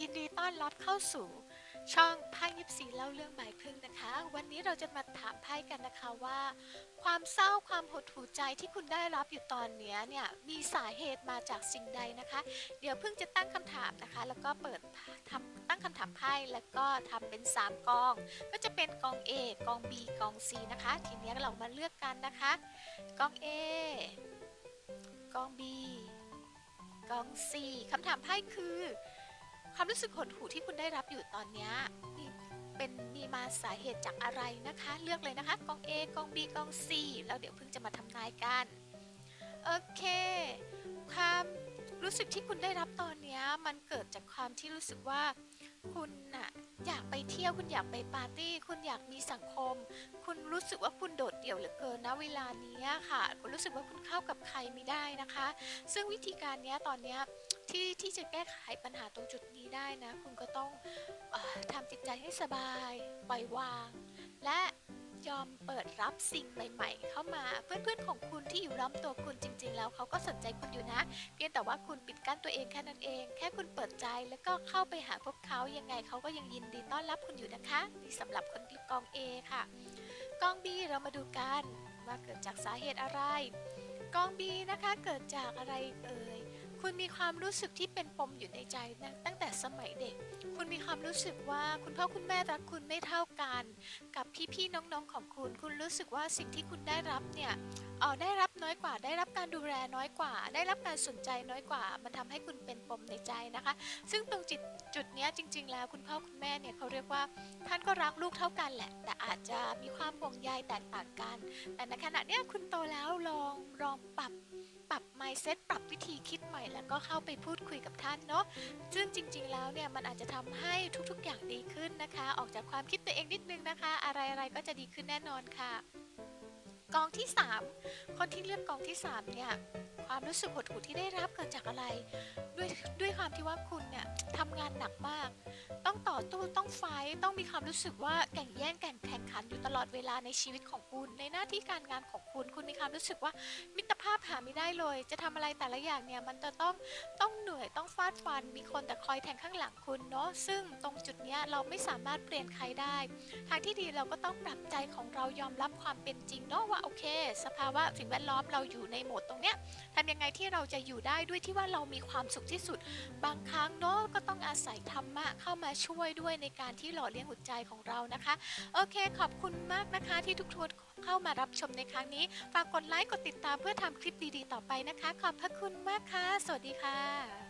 ยินดีต้อนรับเข้าสู่ช่องไพ่ยิปซีเล่าเรื่องหมายพึ่งนะคะ วันนี้เราจะมาถามไพ่กันนะคะว่า ความเศร้าความหดหู่ใจที่คุณได้รับอยู่ตอนนี้เนี่ยมีสาเหตุมาจากสิ่งใดนะคะ เดี๋ยวเพิ่งจะตั้งคำถามนะคะ แล้วก็เปิดทำตั้งคำถามไพ่แล้วก็ทำเป็น 3กอง ก็จะเป็นกอง A กอง B กอง C นะคะ ทีนี้เรามาเลือกกันนะคะ กอง A กอง B กอง C คำถามไพ่คือ ความรู้สึกหดหู่ที่คุณได้รับอยู่ตอนนี้เป็นมีมาสาเหตุจากอะไรนะคะ เลือกเลยนะคะกอง A กอง B กอง C แล้วเดี๋ยวเพิ่งจะมาทำนายกัน โอเค ความรู้สึกที่คุณได้รับตอนนี้มันเกิดจากความที่รู้สึกว่าคุณน่ะอยากไปเที่ยวคุณอยากไปปาร์ตี้ คุณอยากมีสังคม คุณรู้สึกว่าคุณโดดเดี่ยวเหลือเกินนะเวลานี้ค่ะ คุณรู้สึกว่าคุณเข้ากับใครไม่ได้นะคะ ซึ่งวิธีการนี้ตอนนี้ ที่ที่จะแก้ไขปัญหาตรงจุดนี้ได้นะ คุณก็ต้องอทำจิตใจให้สบายปล่อยวาง และยอมเปิดรับสิ่งใหม่ ๆ เข้ามาเพื่อนๆของคุณที่อยู่ล้อมตัวคุณจริง ๆ แล้วเขาก็สนใจคุณอยู่นะ เพียงแต่ว่าคุณปิดกั้นตัวเองแค่นั้นเอง แค่คุณเปิดใจแล้วก็เข้าไปหาพวกเขายังไงเขาก็ยังยินดีต้อนรับคุณอยู่นะคะนี่สำหรับคนที่กอง A ค่ะกอง B เรามาดูกันว่าเกิดจากสาเหตุอะไรกอง B นะคะเกิดจากอะไรเอ่ย คุณมีความรู้สึกที่เป็นปมอยู่ในใจนะตั้งแต่สมัยเด็ก คุณมีความรู้สึกว่าคุณพ่อคุณแม่รักคุณไม่เท่ากัน กับพี่ๆน้องๆของคุณ คุณรู้สึกว่าสิ่งที่คุณได้รับเนี่ยเออได้รับน้อยกว่า ได้รับการดูแลน้อยกว่า ได้รับการสนใจน้อยกว่า มันทำให้คุณเป็นปมในใจนะคะ ซึ่งตรงจุดจุดเนี้ยจริง ๆ แล้วคุณพ่อคุณแม่เนี่ยเขาเรียกว่า ท่านก็รักลูกเท่ากันแหละ แต่อาจจะมีความห่วงใยแตกต่างกัน แต่ในขณะเนี้ยคุณโตแล้วลองลองปรับปรับ mindset ปรับวิธีคิดใหม่แล้วก็เข้าไปพูดคุยกับท่านเนาะซึ่งจริง ๆ แล้วเนี่ยมันอาจจะทำให้ทุกๆ อย่างดีขึ้นนะคะ ออกจากความคิดตัวเองนิดนึงนะคะ อะไรๆก็จะดีขึ้นแน่นอนค่ะ กองที่ 3 คนที่เลือกกองที่ 3 เนี่ย ความรู้สึกหดหู่ที่ได้รับเกิดจากอะไร ด้วยด้วยความที่ว่าคุณเนี่ยทำงานหนักมาก ต้องต่อตู้ต้องไฟต้องมีความรู้สึกว่าแข่งแย่งแข่งแข่งขันอยู่ตลอดเวลาในชีวิตของคุณ ในหน้าที่การงานของคุณ คุณมีความรู้สึกว่ามิตรภาพหาไม่ได้เลย จะทำอะไรแต่ละอย่างเนี่ยมันจะต้องต้องเหนื่อยต้องฟาดฟัน มีคนแต่คอยแทงข้างหลังคุณเนาะซึ่งตรงจุดเนี้ยเราไม่สามารถเปลี่ยนใครได้ทางที่ดีเราก็ต้องปรับใจของเรายอมรับความเป็นจริงเนาะว่าโอเค สภาวะสิ่งแวดล้อมเราอยู่ในโหมดตรงเนี้ยทำยังไงที่เราจะอยู่ได้ด้วยที่ว่าเรามีความสุขที่สุด บางครั้งเนาะก็ต้องอาศัยธรรมะเข้ามาช่วยด้วยในการที่หล่อเลี้ยงหัวใจของเรานะคะ โอเค ขอบคุณมากนะคะ ที่ทุกทวนเข้ามารับชมในครั้งนี้ ฝากกดไลค์กดติดตามเพื่อทำคลิปดีๆ ต่อไปนะคะ ขอบพระคุณมากค่ะ สวัสดีค่ะ